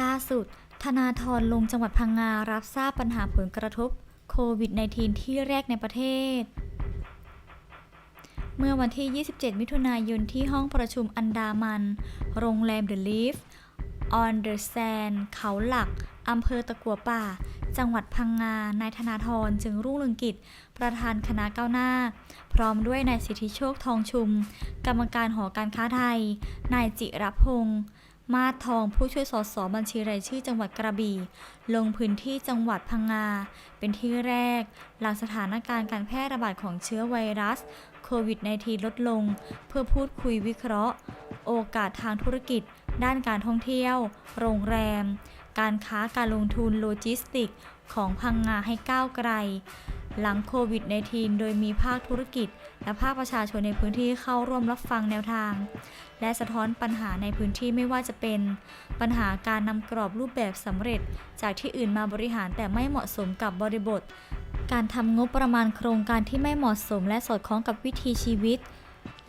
ล่าสุด ธนาธรลงจังหวัดพังงารับทราบปัญหาผลกระทบโควิด -19 ที่แรกในประเทศ เมื่อวันที่ 27 มิถุนายนที่ห้องประชุมอันดามัน โรงแรม The Leaf on the Sand เขาหลัก อำเภอตะกัวป่า จังหวัดพังงา นายธนาธรจึงรุ่งเรืองกิจ ประธานคณะก้าวหน้า พร้อมด้วยนายสิทธิโชคทองชุม กรรมการหอการค้าไทย นายจิรพงษ์ มาทองผู้ช่วยสสบัญชีรายชื่อจังหวัดกระบี่ ลงพื้นที่จังหวัดพังงา เป็นที่แรก หลังสถานการณ์การแพร่ระบาดของเชื้อไวรัสโควิด -19 ลดลง เพื่อพูดคุยวิเคราะห์ โอกาสทางธุรกิจ ด้านการท่องเที่ยว โรงแรม การค้าการลงทุนโลจิสติก ของพังงาให้ก้าวไกล หลังโควิด -19 โดยมีภาคธุรกิจ และภาคประชาชนในพื้นที่เข้าร่วมรับฟังแนวทาง และสะท้อนปัญหาในพื้นที่ไม่ว่าจะเป็น ปัญหาการนำกรอบรูปแบบสำเร็จ จากที่อื่นมาบริหารแต่ไม่เหมาะสมกับบริบท การทำงบประมาณโครงการที่ไม่เหมาะสม และสอดคล้องกับวิถีชีวิต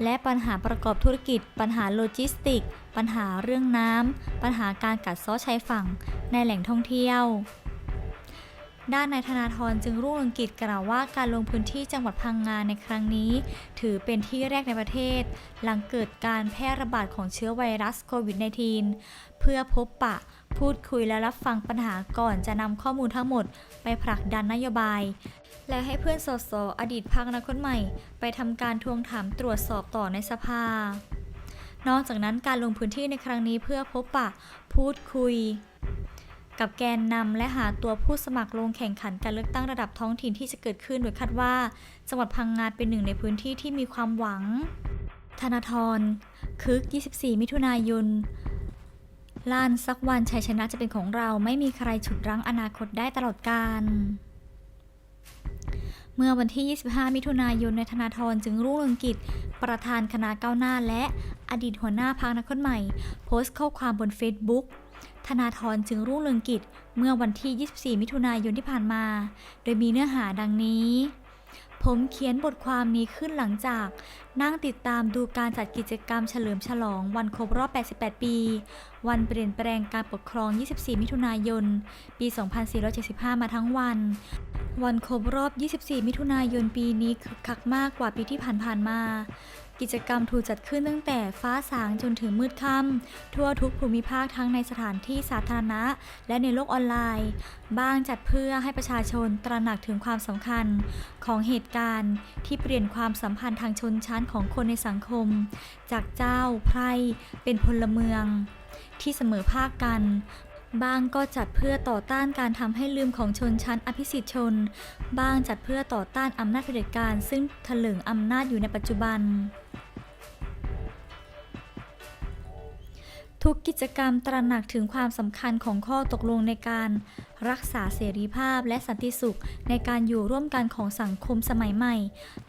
และปัญหาประกอบธุรกิจ ปัญหาโลจิสติก ปัญหาเรื่องน้ำปัญหาการกัดเซ้อชายฝั่ง ในแหล่งท่องเที่ยว ด้านนายธนาธรจึงรุ่งเรืองกิจกล่าวว่าการลงพื้นที่จังหวัดพังงาในครั้งนี้ ถือเป็นที่แรกในประเทศ หลังเกิดการแพร่ระบาดของเชื้อไวรัสโควิด -19 เพื่อพบปะพูดคุยและรับฟังปัญหาก่อนจะนำข้อมูลทั้งหมดไปผลักดันนโยบาย และให้เพื่อนสสอดีตพักอนาคตใหม่ ไปทำการทวงถามตรวจสอบต่อในสภา นอกจากนั้นการลงพื้นที่ในครั้งนี้เพื่อพบปะพูดคุย กับแกนนำและหาตัวผู้สมัครลงแข่งขันการเลือกตั้งระดับท้องถิ่นที่จะเกิดขึ้นโดยคาดว่า จังหวัดพังงาเป็นหนึ่งในพื้นที่ที่มีความหวัง ธนาธรคึก 24 มิถุนายนลานสักวันชัยชนะจะเป็นของเราไม่มีใครฉุดรั้งอนาคตได้ตลอดกาลเมื่อวันที่ 25 มิถุนายน ในธนาธรจึงรุ่งเรืองกิจ ประธานคณะก้าวหน้าและอดีตหัวหน้าพรรคอนาคตใหม่ โพสต์ข้อความบน Facebook ธนาธรจึงรุ่งเรืองกิจเมื่อวันที่ 24 มิถุนายนที่ผ่านมา โดยมีเนื้อหาดังนี้ ผมเขียนบทความนี้ขึ้นหลังจาก นั่งติดตามดูการจัดกิจกรรมเฉลิมฉลองวันครบรอบ 88 ปี วันเปลี่ยนแปลงการปกครอง 24 มิถุนายน ปี 2475 มาทั้งวัน วันครบรอบ 24 มิถุนายนปีนี้คึกคักมากกว่าปีที่ผ่านๆมา กิจกรรมถูกจัดขึ้นตั้งแต่ฟ้าสางจนถึงมืดค่ำทั่วทุกภูมิภาคทั้งในสถานที่สาธารณะ และในโลกออนไลน์ บ้างจัดเพื่อให้ประชาชนตระหนักถึงความสำคัญของเหตุการณ์ที่เปลี่ยนความสัมพันธ์ทางชนชั้นของคนในสังคม จากเจ้าไพร่เป็นพลเมืองที่เสมอภาคกัน บ้างก็จัดเพื่อต่อต้านการทำให้ลืมของชนชั้นอภิสิทธิชน บ้างจัดเพื่อต่อต้านอำนาจเผด็จการซึ่งถลึงอำนาจอยู่ในปัจจุบัน ทุกกิจกรรมตระหนักถึงความสำคัญของข้อตกลงในการรักษาเสรีภาพและสันติสุขในการอยู่ร่วมกันของสังคมสมัยใหม่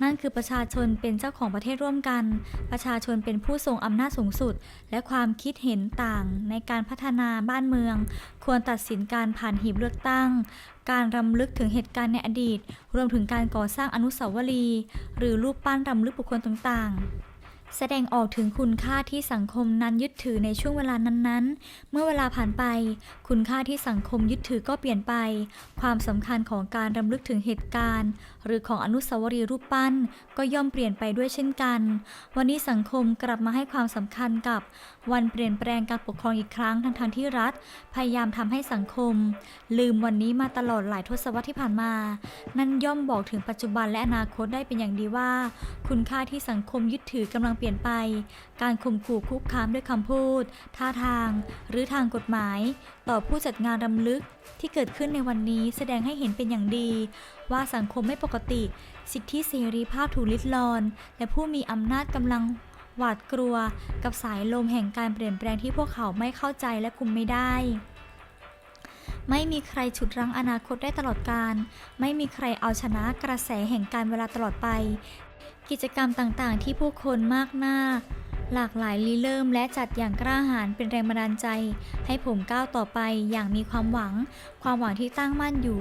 นั่นคือประชาชนเป็นเจ้าของประเทศร่วมกัน ประชาชนเป็นผู้ทรงอำนาจสูงสุด และความคิดเห็นต่างในการพัฒนาบ้านเมือง ควรตัดสินการผ่านหีบเลือกตั้ง การรำลึกถึงเหตุการณ์ในอดีต รวมถึงการก่อสร้างอนุสาวรีย์หรือรูปปั้นรำลึกบุคคลต่างๆ แสดงออกถึงคุณค่าที่สังคมนั้นยึดถือในช่วงเวลานั้นๆ เมื่อเวลาผ่านไป คุณค่าที่สังคมยึดถือก็เปลี่ยนไป ความสำคัญของการรำลึกถึงเหตุการณ์ หรือของอนุสาวรีย์รูปปั้น ก็ย่อมเปลี่ยนไปด้วยเช่นกัน วันนี้สังคมกลับมาให้ความสำคัญกับ วันเปลี่ยนแปลงการปกครองอีกครั้งทั้งทที่รัฐ พยายามทำให้สังคม ลืมวันนี้มาตลอดหลายทศวรรษที่ผ่านมา นั่นย่อมบอกถึงปัจจุบันและอนาคตได้เป็นอย่างดีว่า คุณค่าที่สังคมยึดถือกำลังปลี่ยนไป การข่มขู่คุกคามด้วยคำพูด ท่าทาง หรือทางกฎหมาย ต่อผู้จัดงานรำลึกที่เกิดขึ้นในวันนี้แสดงให้เห็นเป็นอย่างดี ว่าสังคมไม่ปกติ สิทธิเสรีภาพถูกลิดรอน และผู้มีอำนาจกำลังหวาดกลัว กับสายลมแห่งการเปลี่ยนแปลงที่พวกเขาไม่เข้าใจและคุมไม่ได้ไม่มีใครฉุดรั้งอนาคตได้ตลอดการ ไม่มีใครเอาชนะกระแสแห่งการเวลาตลอดไป กิจกรรมต่างๆ ที่ผู้คนมากหน้า หลากหลายริเริ่มและจัดอย่างกล้าหาญเป็นแรงบันดาลใจ ให้ผมก้าวต่อไปอย่างมีความหวัง ความหวังที่ตั้งมั่นอยู่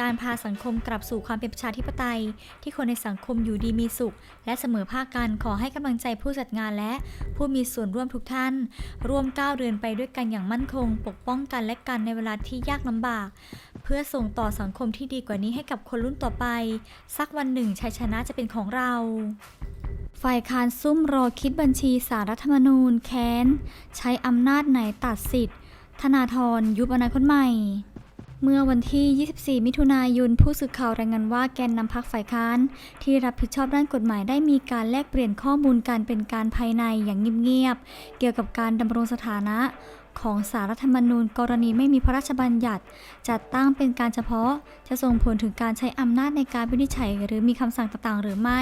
การพาสังคมกลับสู่ความเป็นประชาธิปไตย ที่คนในสังคมอยู่ดีมีสุข และเสมอภาคกันขอให้กำลังใจผู้จัดงานและผู้มีส่วนร่วมทุกท่าน ร่วมก้าวเดินไปด้วยกันอย่างมั่นคง ปกป้องกันและกันในเวลาที่ยากลำบาก เพื่อส่งต่อสังคมที่ดีกว่านี้ให้กับคนรุ่นต่อไป สักวันหนึ่งชัยชนะจะเป็นของเรา ฝ่ายค้านซุ่มรอคิดบัญชีสารรัฐธรรมนูญแค้น ใช้อำนาจไหนตัดสิทธิ์ ธนาธรยุบอนาคตใหม่ เมื่อวันที่ 24 มิถุนายนผู้สื่อข่าวรายงานว่าแกนนำพักฝ่ายค้าน ที่รับผิดชอบด้านกฎหมายได้มีการแลกเปลี่ยนข้อมูลการเป็นการภายในอย่างเงียบๆเกี่ยวกับการดำรงสถานะ ของสารรัฐธรรมนูญ กรณีไม่มีพระราชบัญญัติ จัดตั้งเป็นการเฉพาะจะส่งผลถึงการใช้อำนาจในการวินิจฉัย หรือมีคำสั่งต่างๆ หรือไม่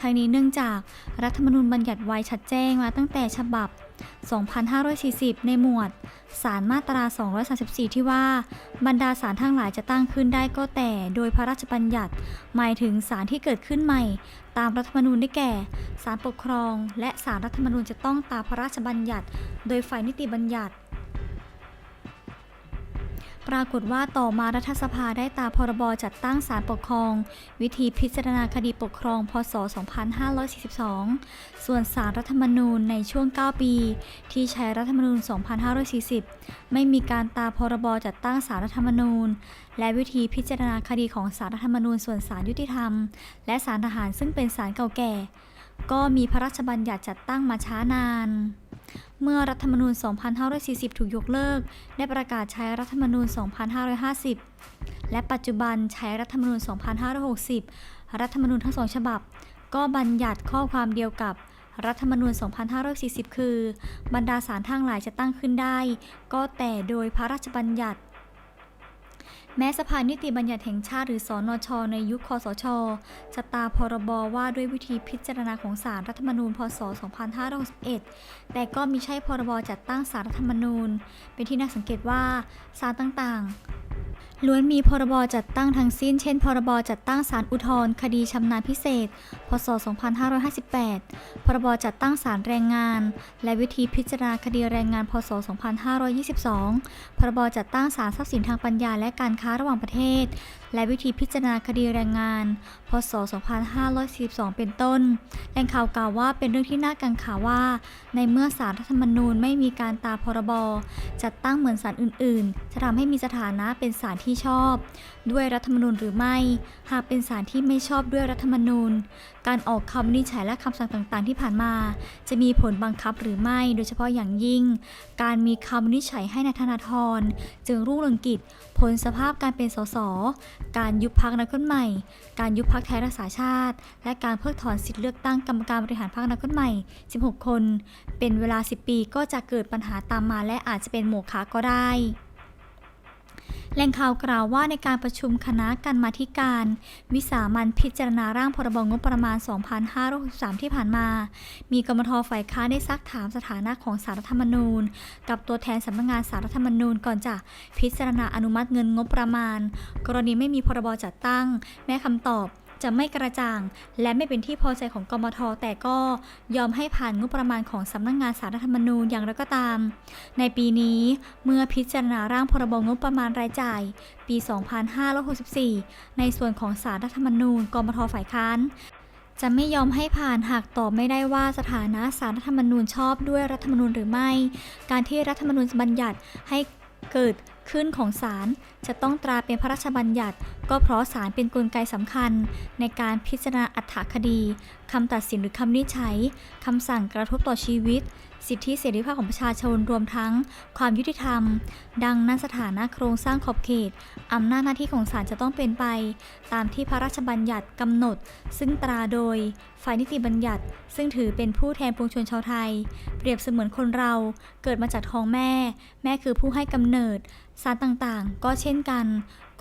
ทั้งนี้เนื่องจากรัฐธรรมนูญบัญญัติไว้ชัดแจ้งมาตั้งแต่ฉบับ 2540 ในหมวดสารมาตรา 234 ที่ว่า บรรดาสารทั้งหลายจะตั้งขึ้นได้ก็แต่โดยพระราชบัญญัติ หมายถึงสารที่เกิดขึ้นใหม่ ตามรัฐธรรมนูญได้แก่สารปกครอง และสารรัฐธรรมนูญจะต้องตามพระราชบัญญัติ โดยฝ่ายนิติบัญญัติ ปรากฏว่าต่อมารัฐสภาได้ตามพรบจัดตั้งศาลปกครอง วิธีพิจารณาคดีปกครอง พศ 2542 ส่วนสารรัฐธรรมนูญในช่วง 9 ปี ที่ใช้รัฐธรรมนูญ 2540 ไม่มีการตามพรบจัดตั้งสารรัฐธรรมนูญ และวิธีพิจารณาคดีของสารรัฐธรรมนูญส่วนสารยุติธรรม และสารทหารซึ่งเป็นสารเก่าแก่ ก็มีพระราชบัญญัติจัดตั้งมาช้านาน เมื่อรัฐธรรมนูญ 2540 ถูกยกเลิก ได้ประกาศใช้รัฐธรรมนูญ 2550 และปัจจุบันใช้รัฐธรรมนูญ 2560 รัฐธรรมนูญทั้งสองฉบับ ก็บัญญัติข้อความเดียวกับรัฐธรรมนูญ 2540 คือ บรรดาศาลทั้งหลายจะตั้งขึ้นได้ ก็แต่โดยพระราชบัญญัติ แม้สภานิติบัญญัติแห่งชาติหรือสอนชในยุคคสชจะตาพรบว่าด้วยวิธีพิจารณาของศาลรัฐธรรมนูญพศ 2561 แต่ก็มิใช่พรบจัดตั้งศาลรัฐธรรมนูญ เป็นที่น่าสังเกตว่าศาลต่างๆ ล้วนมีพรบจัดตั้งทั้งสิ้น เช่น พรบจัดตั้งศาลอุทธรณ์คดีชำนาญพิเศษ พศ 2558 พรบจัดตั้งศาลแรงงาน และวิธีพิจารณาคดีแรงงาน พศ 2522 พรบจัดตั้งศาลทรัพย์สินทางปัญญาและการค้าระหว่างประเทศ และวิธีพิจารณาคดีแรงงาน พศ 2542 เป็นต้น แหล่งข่าวกล่าวว่าเป็นเรื่องที่น่ากังขาว่า ในเมื่อสารรัฐธรรมนูญไม่มีการตาพรบ จัดตั้งเหมือนศาลอื่น ๆ จะทำให้มีสถานะเป็นศาลที่ชอบ ด้วยรัฐธรรมนูญหรือไม่ หากเป็นศาลที่ไม่ชอบด้วยรัฐธรรมนูญ การออกคำวินิจฉัยและคำสั่งต่าง ๆ ที่ผ่านมา จะมีผลบังคับหรือไม่ โดยเฉพาะอย่างยิ่ง การมีคำวินิจฉัยให้นายธนาธรจึงรุ่งเรืองกิจ ผลสภาพการเป็นสสการยุบพักนักคนใหม่ การยุบพักไทยรักษาชาติ และการเพิกถอนสิทธิเลือกตั้งกรรมการบริหารพักนักคนใหม่ 16 คน เป็นเวลา 10 ปีก็จะเกิดปัญหาตามมาและอาจจะเป็นโมฆะก็ได้ แหล่งข่าวกล่าวว่าในการประชุมคณะกรรมาธิการ วิสามันพิจารณาร่างพรบงบประมาณ 2563 ที่ผ่านมา มีกมทฝ่ายค้านได้ซักถามสถานะของสารรัฐธรรมนูญ กับตัวแทนสำนักงานสารรัฐธรรมนูญก่อนจะพิจารณาอนุมัติเงินงบประมาณ กรณีไม่มีพรบจัดตั้ง แม้คำตอบ จะไม่กระจ่าง และไม่เป็นที่พอใจของกมท แต่ก็ยอมให้ผ่านงบประมาณของสำนักงานสารรัฐธรรมนูญอย่างไรก็ตาม ในปีนี้เมื่อพิจารณาร่างพรบงบประมาณรายจ่าย ปี 2564 ในส่วนของสารรัฐธรรมนูญกมทฝ่ายค้านจะไม่ยอมให้ผ่านหากตอบไม่ได้ว่าสถานะสารรัฐธรรมนูญชอบด้วยรัฐธรรมนูญหรือไม่ การที่รัฐธรรมนูญบัญญัติให้เกิดขึ้นของศาลจะต้องตราเป็นพระราชบัญญัติ ก็เพราะศาลเป็นนกลไกสำคัญ ในการพิจารณาอัตถคดีคำตัดสินหรือคำวินิจฉัยคำสั่งกระทบต่อชีวิต สิทธิเสรีภาพของประชาชนรวมทั้ง ความยุติธรรม ดังนั้นสถานะโครงสร้างขอบเขตอำนาจหน้าที่ของศาลจะต้องเป็นไป ตามที่พระราชบัญญัติกำหนด ซึ่งตราโดย ฝ่ายนิติบัญญัติ ซึ่งถือเป็นผู้แทนปวงชนชาวไทย เปรียบเสมือนคนเราเกิดมาจากท้องแม่ แม่คือผู้ให้กำเนิดศาลต่างๆ ก็เช่นกัน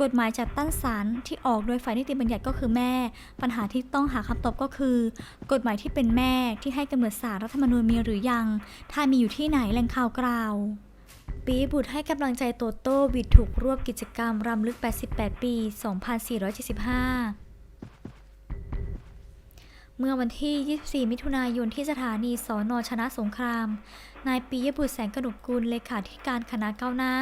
กฎหมายจัดตั้งศาลที่ออกโดยฝ่ายนิติบัญญัติก็คือแม่ ปัญหาที่ต้องหาคำตอบก็คือ กฎหมายที่เป็นแม่ที่ให้กำเนิดสารรัฐธรรมนูญมีหรือยัง ถ้ามีอยู่ที่ไหนแหล่งข่าวกล่าวปีบุตรให้กำลังใจโตโต้วิดถูกรวบกิจกรรมรำลึก 88 ปี 2475 เมื่อวันที่ 24 มิถุนายนที่สถานีสอนอชนะสงคราม นายปียบุตรแสงกนกกุลเลขาธิการคณะก้าวหน้า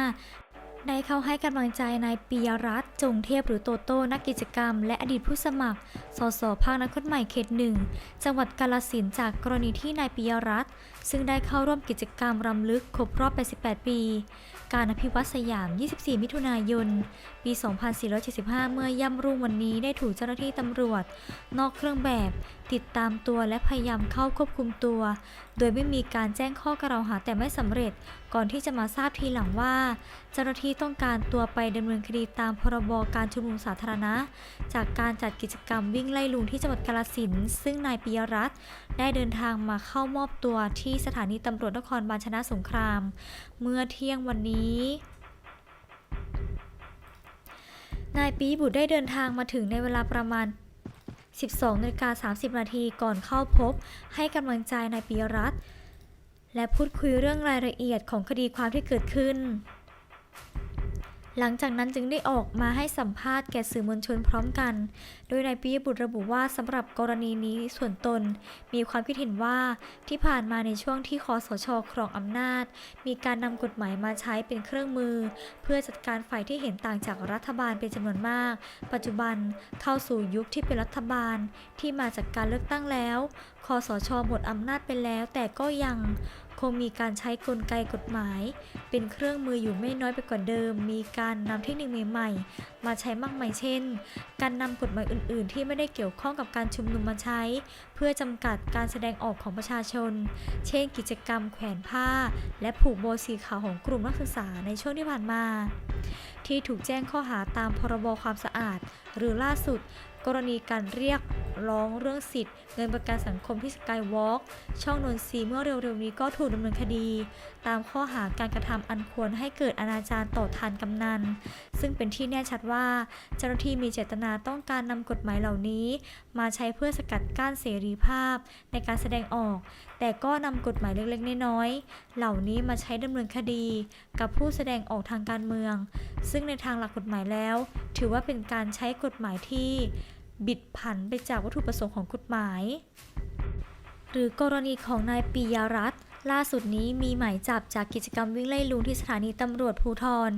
ได้เข้าให้กำลังใจนายปียรัตน์จงเทพหรือโตโต้นักกิจกรรม และอดีตผู้สมัคร สสภาคนักคตใหม่เขตหนึ่งจังหวัดกาลสินจากกรณีที่นายปียรัตน์ซึ่งได้เข้าร่วมกิจกรรมรำลึกครบรอบ 88 ปี การอภิวัตสยาม 24 มิถุนายน ปี 2475 เมื่อย่ำรุ่งวันนี้ได้ถูกเจ้าหน้าที่ตำรวจ นอกเครื่องแบบ ติดตามตัวและพยายามเข้าควบคุมตัว โดยไม่มีการแจ้งข้อกล่าวหาแต่ไม่สำเร็จ ก่อนที่จะมาทราบทีหลังว่า เจ้าหน้าที่ต้องการตัวไปดำเนินคดีตามพรบการชุมนุมสาธารณะ จากการจัดกิจกรรมวิ่งไล่ลุงที่จังหวัดกาฬสินธุ์ซึ่งนายปิยรัตน์ได้เดินทางมาเข้ามอบตัวที่สถานีตำรวจนครบาลชนะสงคราม เมื่อเที่ยงวันนี้นายปีบุตรได้เดินทางมาถึงในเวลาประมาณ 12นาฬิกา30 นาทีก่อนเข้าพบ ให้กำลังใจนายปิยรัตน์และพูดคุยเรื่องรายละเอียดของคดีความที่เกิดขึ้น หลังจากนั้นจึงได้ออกมาให้สัมภาษณ์แก่สื่อมวลชนพร้อมกัน โดยนายปิยบุตรระบุว่าสำหรับกรณีนี้ส่วนตน มีความคิดเห็นว่าที่ผ่านมาในช่วงที่คอสชครองอำนาจ มีการนำกฎหมายมาใช้เป็นเครื่องมือ เพื่อจัดการฝ่ายที่เห็นต่างจากรัฐบาลเป็นจำนวนมาก ปัจจุบันเข้าสู่ยุคที่เป็นรัฐบาลที่มาจากการเลือกตั้งแล้วคอสชหมดอำนาจไปแล้ว แต่ก็ยังคงมีการใช้กลไกกฎหมาย เป็นเครื่องมืออยู่ไม่น้อยไปกว่าเดิม มีการนำเทคนิคใหม่ๆ มาใช้มากมายเช่น การนำกฎหมายอื่น ๆ ที่ไม่ได้เกี่ยวข้องกับการชุมนุมมาใช้ เพื่อจำกัดการแสดงออกของประชาชน เช่น กิจกรรมแขวนผ้า และผูกโบสีขาวของกลุ่มนักศึกษาในช่วงที่ผ่านมา ที่ถูกแจ้งข้อหาตามพรบความสะอาด หรือล่าสุด กรณีการเรียก ร้องเรื่องสิทธิ์เงินประกันสังคมที่สกายวอล์กช่องนนทรีเมื่อเร็วๆนี้ก็ถูกดำเนินคดี ตามข้อหาการกระทำอันควรให้เกิดอนาจารต่อทานกำนัน ซึ่งเป็นที่แน่ชัดว่า เจ้าหน้าที่มีเจตนาต้องการนำกฎหมายเหล่านี้ มาใช้เพื่อสกัดกั้นเสรีภาพในการแสดงออก แต่ก็นำกฎหมายเล็กๆน้อยๆเหล่านี้มาใช้ดำเนินคดี กับผู้แสดงออกทางการเมือง ซึ่งในทางหลักกฎหมายแล้ว ถือว่าเป็นการใช้กฎหมายที่ บิดผันไปจากวัตถุประสงค์ของกฎหมาย หรือกรณีของนายปียรัตน์ล่าสุดนี้มีหมายจับจากกิจกรรมวิ่งไล่ลุงที่สถานีตำรวจภูทร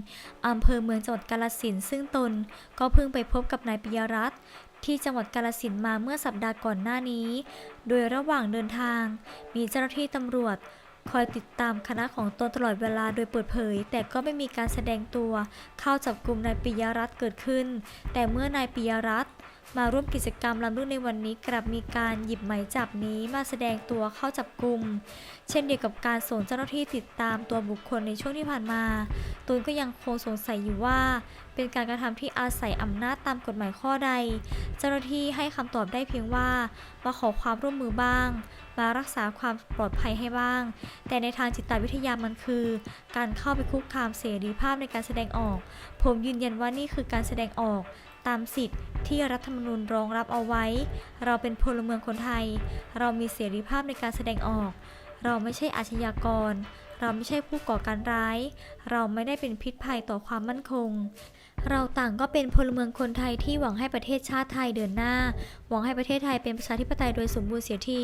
อำเภอเมืองจังหวัดกาฬสินซึ่งตนก็เพิ่งไปพบกับนายปิยรัตน์ที่จังหวัดกาฬสินมาเมื่อสัปดาห์ก่อนหน้านี้ โดยระหว่างเดินทาง มีเจ้าหน้าที่ตำรวจ คอยติดตามคณะของตนตลอดเวลาโดยเปิดเผย แต่ก็ไม่มีการแสดงตัว เข้าจับกลุ่มนายปิยรัตน์เกิดขึ้น แต่เมื่อนายปิยรัตน์ มาร่วมกิจกรรมรำลึกในวันนี้กลับมีการหยิบหมายจับนี้มาแสดงตัวเข้าจับกลุ่ม เช่นเดียวกับการส่งเจ้าหน้าที่ติดตามตัวบุคคลในช่วงที่ผ่านมาตูนก็ยังคงสงสัยอยู่ว่า เป็นการกระทำที่อาศัยอำนาจตามกฎหมายข้อใด เจ้าหน้าที่ให้คำตอบได้เพียงว่ามาขอความร่วมมือบ้าง มารักษาความปลอดภัยให้บ้าง แต่ในทางจิตวิทยามันคือ การเข้าไปคุกคามเสรีภาพในการแสดงออก ผมยืนยันว่านี่คือการแสดงออก ตามสิทธิ์ที่รัฐธรรมนูญรองรับเอาไว้ เราเป็นพลเมืองคนไทย เรามีเสรีภาพในการแสดงออก เราไม่ใช่อาชญากร เราไม่ใช่ผู้ก่อการร้าย เราไม่ได้เป็นพิษภัยต่อความมั่นคง เราต่างก็เป็นพลเมืองคนไทยที่หวังให้ประเทศชาติไทยเดินหน้า หวังให้ประเทศไทยเป็นประชาธิปไตยโดยสมบูรณ์เสียที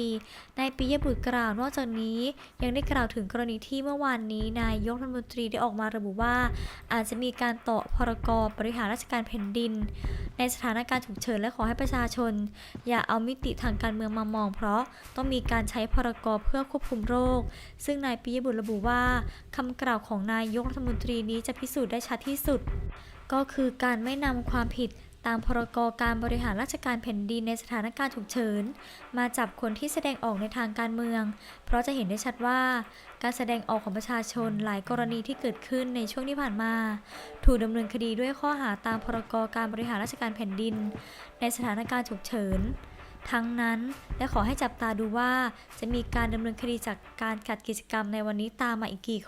นายปิยบุตรกล่าวนอกจากนี้ ยังได้กล่าวถึงกรณีที่เมื่อวานนี้นายกรัฐมนตรีได้ออกมาระบุว่า อาจจะมีการต่อพรกบริหารราชการแผ่นดิน ในสถานการณ์ฉุกเฉินและขอให้ประชาชน อย่าเอามิติทางการเมืองมามอง เพราะต้องมีการใช้พรกเพื่อควบคุมโรค ซึ่งนายปิยบุตรระบุว่าคำกล่าวของนายกรัฐมนตรีนี้จะพิสูจน์ได้ชัดที่สุด ก็คือการไม่นำความผิดตามพรกการบริหารราชการแผ่นดินในสถานการณ์ฉุกเฉิน มาจับคนที่แสดงออกในทางการเมือง เพราะจะเห็นได้ชัดว่า การแสดงออกของประชาชนหลายกรณีที่เกิดขึ้นในช่วงที่ผ่านมา ถูกดำเนินคดีด้วยข้อหาตามพรกการบริหารราชการแผ่นดิน ในสถานการณ์ฉุกเฉิน ทั้งนั้นและขอให้จับตาดูว่าจะมีการดำเนินคดีจากการจัดกิจกรรมในวันนี้ตามมาอีกกี่